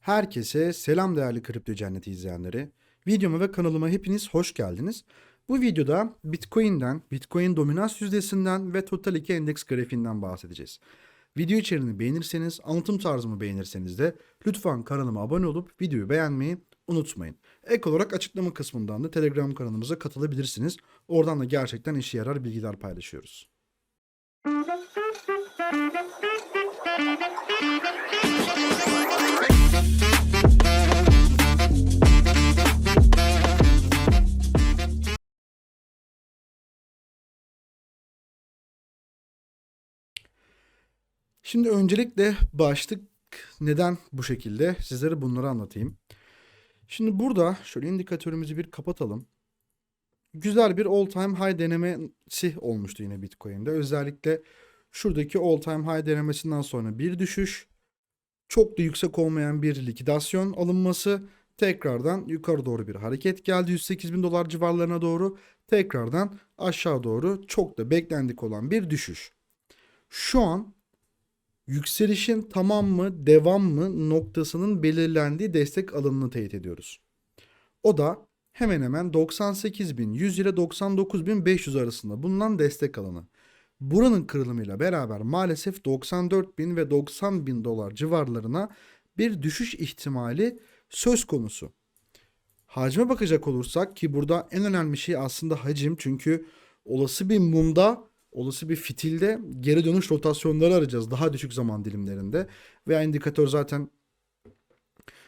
Herkese selam değerli kripto cenneti izleyenleri. Videoma ve kanalıma hepiniz hoş geldiniz. Bu videoda Bitcoin'den, Bitcoin dominans yüzdesinden ve Total 2 endeks grafiğinden bahsedeceğiz. Video içeriğini beğenirseniz, anlatım tarzımı beğenirseniz de lütfen kanalıma abone olup videoyu beğenmeyi unutmayın. Ek olarak açıklama kısmından da Telegram kanalımıza katılabilirsiniz. Oradan da gerçekten işe yarar bilgiler paylaşıyoruz. Şimdi öncelikle başlık neden bu şekilde sizlere bunları anlatayım. Şimdi burada şöyle indikatörümüzü bir kapatalım. Güzel bir all time high denemesi olmuştu yine Bitcoin'de. Özellikle şuradaki all time high denemesinden sonra bir düşüş, çok da yüksek olmayan bir likidasyon alınması, tekrardan yukarı doğru bir hareket geldi 108 bin dolar civarlarına doğru, tekrardan aşağı doğru çok da beklendik olan bir düşüş. Şu an yükselişin tamam mı, devam mı noktasının belirlendiği destek alanını teyit ediyoruz. O da hemen hemen 98.100 ile 99.500 arasında bulunan destek alanı. Buranın kırılımıyla beraber maalesef 94.000 ve 90.000 dolar civarlarına bir düşüş ihtimali söz konusu. Hacme bakacak olursak ki burada en önemli şey aslında hacim çünkü olası bir mumda olası bir fitilde geri dönüş rotasyonları arayacağız daha düşük zaman dilimlerinde. Veya indikatör zaten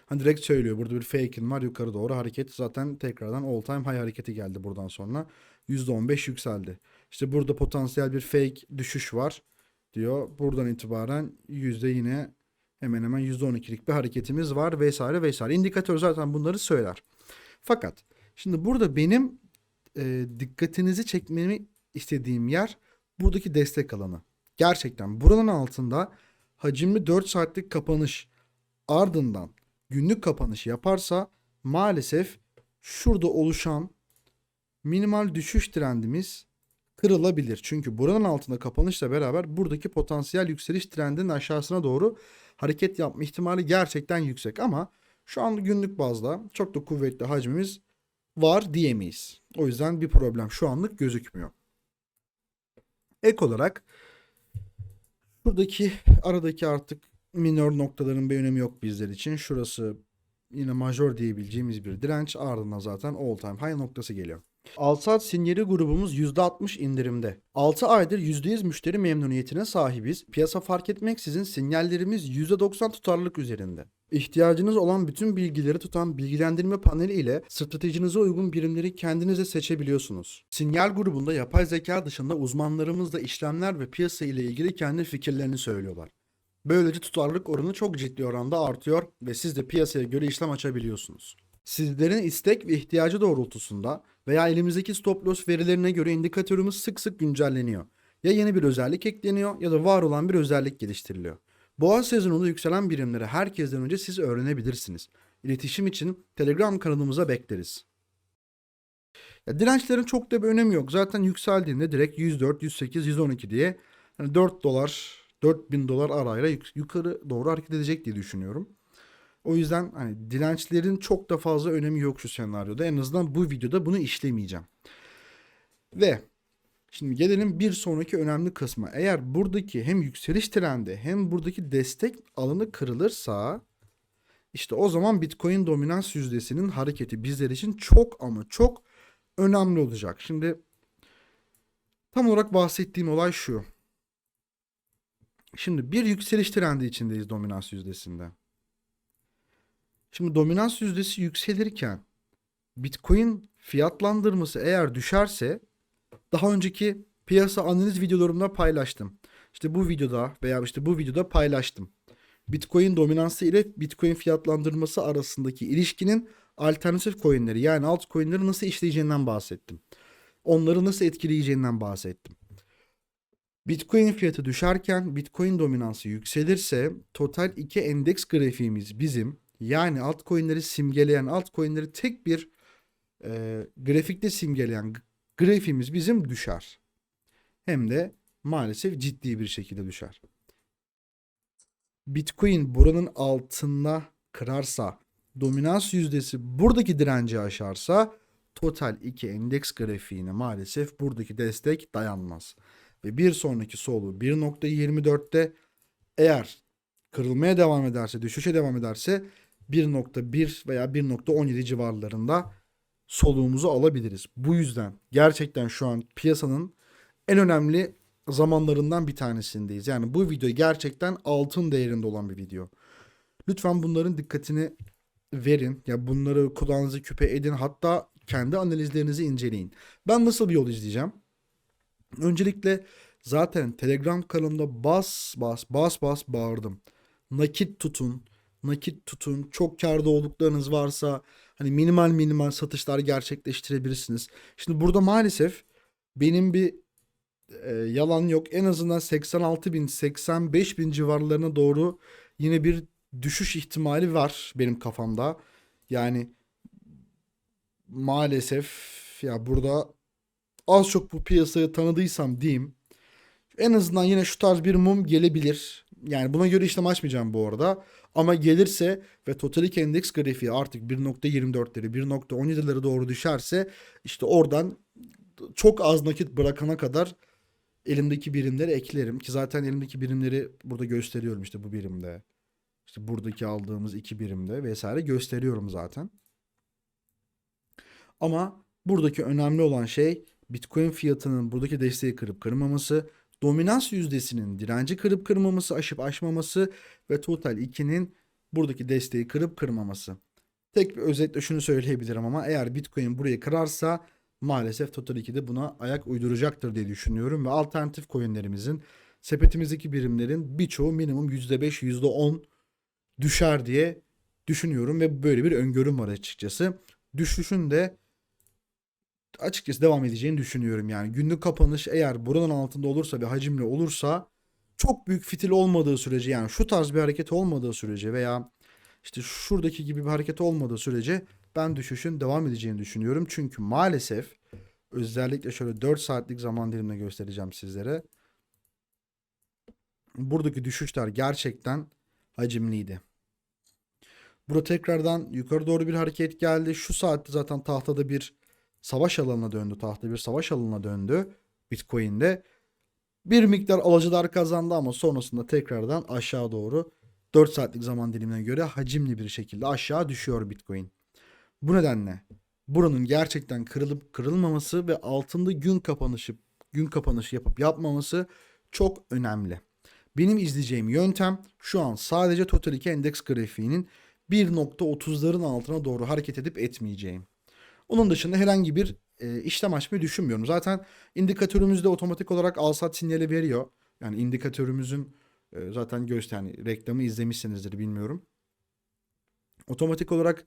hani direkt söylüyor burada bir fake'in var yukarı doğru hareket zaten tekrardan all time high hareketi geldi buradan sonra. %15 yükseldi. İşte burada potansiyel bir fake düşüş var diyor. Buradan itibaren yüzde yine hemen hemen %12'lik bir hareketimiz var vesaire vesaire. İndikatör zaten bunları söyler. Fakat şimdi burada benim e, dikkatinizi çekmemi istediğim yer buradaki destek alanı. Gerçekten buranın altında hacimli 4 saatlik kapanış ardından günlük kapanış yaparsa maalesef şurada oluşan minimal düşüş trendimiz kırılabilir. Çünkü buranın altında kapanışla beraber buradaki potansiyel yükseliş trendinin aşağısına doğru hareket yapma ihtimali gerçekten yüksek ama şu an günlük bazda çok da kuvvetli hacmimiz var diyemeyiz. O yüzden bir problem şu anlık gözükmüyor. Ek olarak buradaki aradaki artık minor noktaların bir önemi yok bizler için. Şurası yine major diyebileceğimiz bir direnç ardından zaten all time high noktası geliyor. Al saat sinyali grubumuz %60 indirimde. 6 aydır %100 müşteri memnuniyetine sahibiz. Piyasa fark etmeksizin sinyallerimiz %90 tutarlılık üzerinde. İhtiyacınız olan bütün bilgileri tutan bilgilendirme paneli ile stratejinize uygun birimleri kendinize seçebiliyorsunuz. Sinyal grubunda yapay zeka dışında uzmanlarımız da işlemler ve piyasa ile ilgili kendi fikirlerini söylüyorlar. Böylece tutarlılık oranı çok ciddi oranda artıyor ve siz de piyasaya göre işlem açabiliyorsunuz. Sizlerin istek ve ihtiyacı doğrultusunda veya elimizdeki stop loss verilerine göre indikatörümüz sık sık güncelleniyor. Ya yeni bir özellik ekleniyor ya da var olan bir özellik geliştiriliyor. Boğa sezonunda yükselen birimleri herkesten önce siz öğrenebilirsiniz. İletişim için Telegram kanalımıza bekleriz. Ya dirençlerin çok da bir önemi yok. Zaten yükseldiğinde direkt 104, 108, 112 diye hani 4 dolar, 4000 dolar arayla yuk- yukarı doğru hareket edecek diye düşünüyorum. O yüzden hani dirençlerin çok da fazla önemi yok şu senaryoda. En azından bu videoda bunu işlemeyeceğim. Ve şimdi gelelim bir sonraki önemli kısma. Eğer buradaki hem yükseliş trendi hem buradaki destek alanı kırılırsa işte o zaman Bitcoin dominans yüzdesinin hareketi bizler için çok ama çok önemli olacak. Şimdi tam olarak bahsettiğim olay şu. Şimdi bir yükseliş trendi içindeyiz dominans yüzdesinde. Şimdi dominans yüzdesi yükselirken Bitcoin fiyatlandırması eğer düşerse daha önceki piyasa analiz videolarımda paylaştım. İşte bu videoda veya işte bu videoda paylaştım. Bitcoin dominansı ile Bitcoin fiyatlandırması arasındaki ilişkinin alternatif coinleri yani altcoin'leri nasıl işleyeceğinden bahsettim. Onları nasıl etkileyeceğinden bahsettim. Bitcoin fiyatı düşerken Bitcoin dominansı yükselirse total 2 endeks grafiğimiz bizim yani altcoin'leri simgeleyen altcoin'leri tek bir e, grafikte simgeleyen g- grafiğimiz bizim düşer. Hem de maalesef ciddi bir şekilde düşer. Bitcoin buranın altına kırarsa, dominans yüzdesi buradaki direnci aşarsa total 2 endeks grafiğine maalesef buradaki destek dayanmaz. Ve bir sonraki solu 1.24'te eğer kırılmaya devam ederse, düşüşe devam ederse 1.1 veya 1.17 civarlarında soluğumuzu alabiliriz. Bu yüzden gerçekten şu an piyasanın en önemli zamanlarından bir tanesindeyiz. Yani bu video gerçekten altın değerinde olan bir video. Lütfen bunların dikkatini verin. Ya bunları kulağınızı küpe edin. Hatta kendi analizlerinizi inceleyin. Ben nasıl bir yol izleyeceğim? Öncelikle zaten Telegram kanalımda bas bas bas bas bağırdım. Nakit tutun. Nakit tutun. Çok karda olduklarınız varsa hani minimal minimal satışlar gerçekleştirebilirsiniz. Şimdi burada maalesef benim bir e, yalan yok. En azından 86 bin 85 bin civarlarına doğru yine bir düşüş ihtimali var benim kafamda. Yani maalesef ya burada az çok bu piyasayı tanıdıysam diyeyim. En azından yine şu tarz bir mum gelebilir. Yani buna göre işlem açmayacağım bu arada. Ama gelirse ve Totalik Endeks grafiği artık 1.24'leri 1.17'lere doğru düşerse işte oradan çok az nakit bırakana kadar elimdeki birimleri eklerim. Ki zaten elimdeki birimleri burada gösteriyorum işte bu birimde. İşte buradaki aldığımız iki birimde vesaire gösteriyorum zaten. Ama buradaki önemli olan şey Bitcoin fiyatının buradaki desteği kırıp kırmaması, dominans yüzdesinin direnci kırıp kırmaması, aşıp aşmaması ve total 2'nin buradaki desteği kırıp kırmaması. Tek bir özetle şunu söyleyebilirim ama eğer Bitcoin burayı kırarsa maalesef Total 2 de buna ayak uyduracaktır diye düşünüyorum ve alternatif coinlerimizin sepetimizdeki birimlerin birçoğu minimum %5, %10 düşer diye düşünüyorum ve böyle bir öngörüm var açıkçası. Düşüşün de açıkçası devam edeceğini düşünüyorum yani. Günlük kapanış eğer buranın altında olursa ve hacimli olursa çok büyük fitil olmadığı sürece yani şu tarz bir hareket olmadığı sürece veya işte şuradaki gibi bir hareket olmadığı sürece ben düşüşün devam edeceğini düşünüyorum. Çünkü maalesef özellikle şöyle 4 saatlik zaman dilimine göstereceğim sizlere. Buradaki düşüşler gerçekten hacimliydi. Burada tekrardan yukarı doğru bir hareket geldi. Şu saatte zaten tahtada bir savaş alanına döndü. Tahta bir savaş alanına döndü Bitcoin'de. Bir miktar alıcılar kazandı ama sonrasında tekrardan aşağı doğru 4 saatlik zaman dilimine göre hacimli bir şekilde aşağı düşüyor Bitcoin. Bu nedenle buranın gerçekten kırılıp kırılmaması ve altında gün kapanışı gün kapanışı yapıp yapmaması çok önemli. Benim izleyeceğim yöntem şu an sadece Total 2 endeks grafiğinin 1.30'ların altına doğru hareket edip etmeyeceğim. Onun dışında herhangi bir e, işlem açmayı düşünmüyorum. Zaten indikatörümüzde otomatik olarak al sat sinyali veriyor. Yani indikatörümüzün e, zaten göster yani reklamı izlemişsinizdir bilmiyorum. Otomatik olarak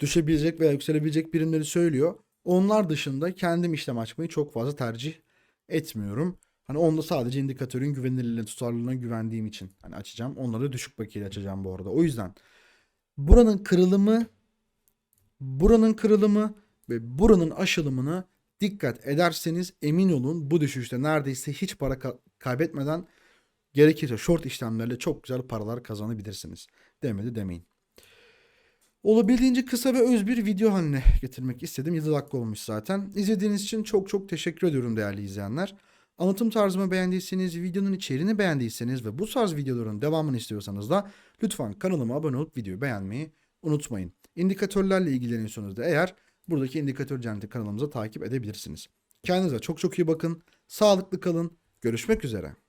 düşebilecek veya yükselebilecek birimleri söylüyor. Onlar dışında kendim işlem açmayı çok fazla tercih etmiyorum. Hani onda sadece indikatörün güvenilirliğine, tutarlılığına güvendiğim için hani açacağım. Onları düşük bakiyle açacağım bu arada. O yüzden buranın kırılımı buranın kırılımı ve buranın aşılımını dikkat ederseniz emin olun bu düşüşte neredeyse hiç para ka- kaybetmeden gerekirse short işlemlerle çok güzel paralar kazanabilirsiniz. Demedi demeyin. Olabildiğince kısa ve öz bir video haline getirmek istedim. 7 dakika olmuş zaten. İzlediğiniz için çok çok teşekkür ediyorum değerli izleyenler. Anlatım tarzımı beğendiyseniz, videonun içeriğini beğendiyseniz ve bu tarz videoların devamını istiyorsanız da lütfen kanalıma abone olup videoyu beğenmeyi unutmayın. İndikatörlerle ilgileniyorsanız da eğer buradaki indikatör cenneti kanalımıza takip edebilirsiniz. Kendinize çok çok iyi bakın. Sağlıklı kalın. Görüşmek üzere.